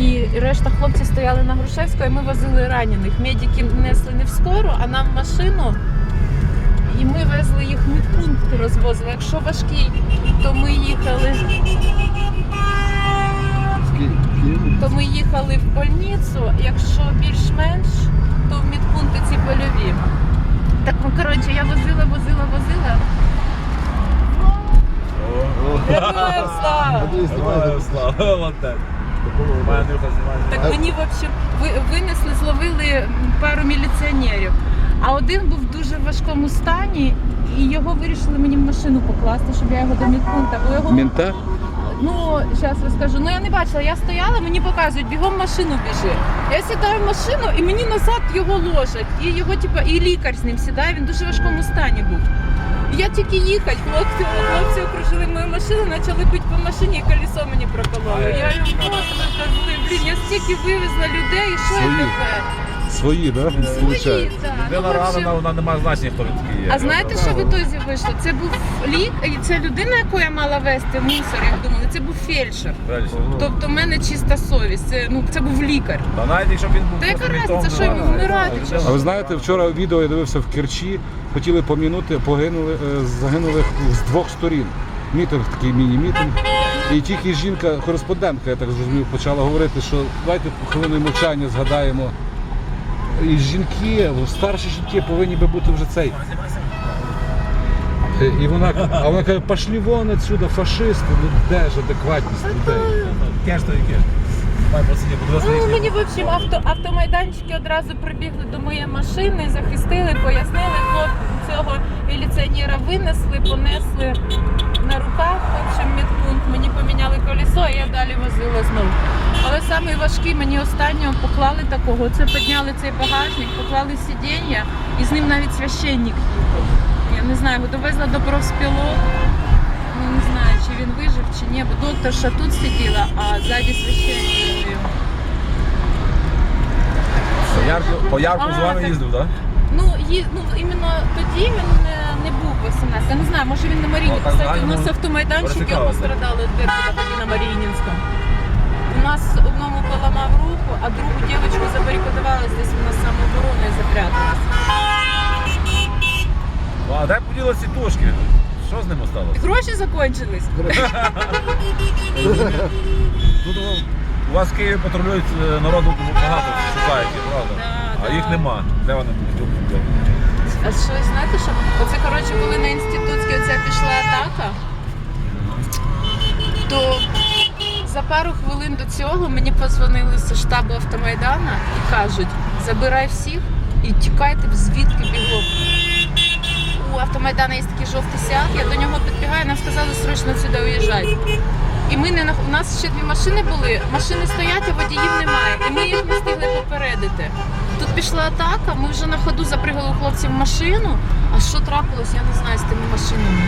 І решта хлопців стояли на Грушевського, і ми возили ранених. Медики несли не в скору, а нам в машину. І ми везли їх в медпункт розвозили. Якщо важкий, то ми їхали, то ми їхали в больницю. Якщо більш-менш, то в медпункти ці польові. Так, ну коротше, я возила, возила, возила. Героям слава! Героям слава, Так мені в общем ви- винесли, зловили пару міліціонерів. А один був в дуже важкому стані, і його вирішили мені в машину покласти, щоб я його до медпункта. Бо його Мента? ну зараз розкажу. Ну я не бачила, я стояла, мені показують, бігом в машину біжи. Я сідаю в машину і мені назад його ложать. І його, типа, і лікар з ним сідає, він в дуже важкому стані був. Я тільки їхати, хлопці, хлопці окружили мою машину, почали бити по машині і колесо мені прокололо. Я йому просто кажу, блін, я стільки вивезла людей, що я Свої. тепер? Свої, да? Свої, так. Ну, Людина общем, ранена, вона не має значення, хто він такий є. а знаєте, що в ітозі вийшло? Це був лік, і це людина, яку я мала вести мусор, як думали, це був фельдшер. Дальше. Тобто в мене чиста совість. Це ну це був лікар. Та навіть якщо б він був Та яка разниця, що йому ну, вмирати ну, чи А ви знаєте, вчора відео я дивився в Керчі, хотіли помінути, погинули, е, загинули з двох сторін. Мітинг, такий міні-мітинг. І тільки жінка, кореспондентка, я так зрозумів, почала говорити, що давайте хвилиною мовчання згадаємо. І жінки, старші жінки повинні би бути вже цей. Е, І вона, а вона каже, пошлі вон отсюда, фашисти, ну де ж адекватність людей? Кеш то яке. Ну мені в общем авто, автомайданчики одразу прибігли до моєї машини, захистили, пояснили хлопцю цього міліціонера винесли, понесли на руках. В общем, медпункт мені поміняли колесо, і я далі возила знову. Але самий важкий мені останнього поклали такого. Це підняли цей багажник, поклали сидіння, і з ним навіть священник їхав. Я не знаю, його довезла до профспілок. Ну, не знаю, чи він вижив, чи ні, бо докторша тут сиділа, а ззаді священник. був. По ярку, з вами їздив, так? Ну, ї, ну іменно тоді він не, не був 18. Я не знаю, може він на Маріні. Ну, Кстати, у нас автомайданчики пересікалися. пострадали від тоді на Маріїнському. У нас одному поламав руку, а другу дівчинку забарикодували десь вона самообороною запряталась. А де поділися тушки? Що з ними сталося? Гроші закончились. Тут у- у вас в Києві патрулюють е, народу багато шукають, правда? Да, А да. їх нема. Де вони тут? А що знаєте, що оце коротше, коли на інститутській оця пішла атака, за пару хвилин до цього мені подзвонили з штабу автомайдана і кажуть: забирай всіх і тікайте звідки бігом. У автомайдана є такий жовтий сяг, я до нього підбігаю, нам сказали срочно сюди уїжджати. І ми не нах- у нас ще дві машини були, машини стоять, а водіїв немає. І ми їх не встигли попередити. Тут пішла атака, ми вже на ходу запригали у хлопців машину. А що трапилось, я не знаю з тими машинами.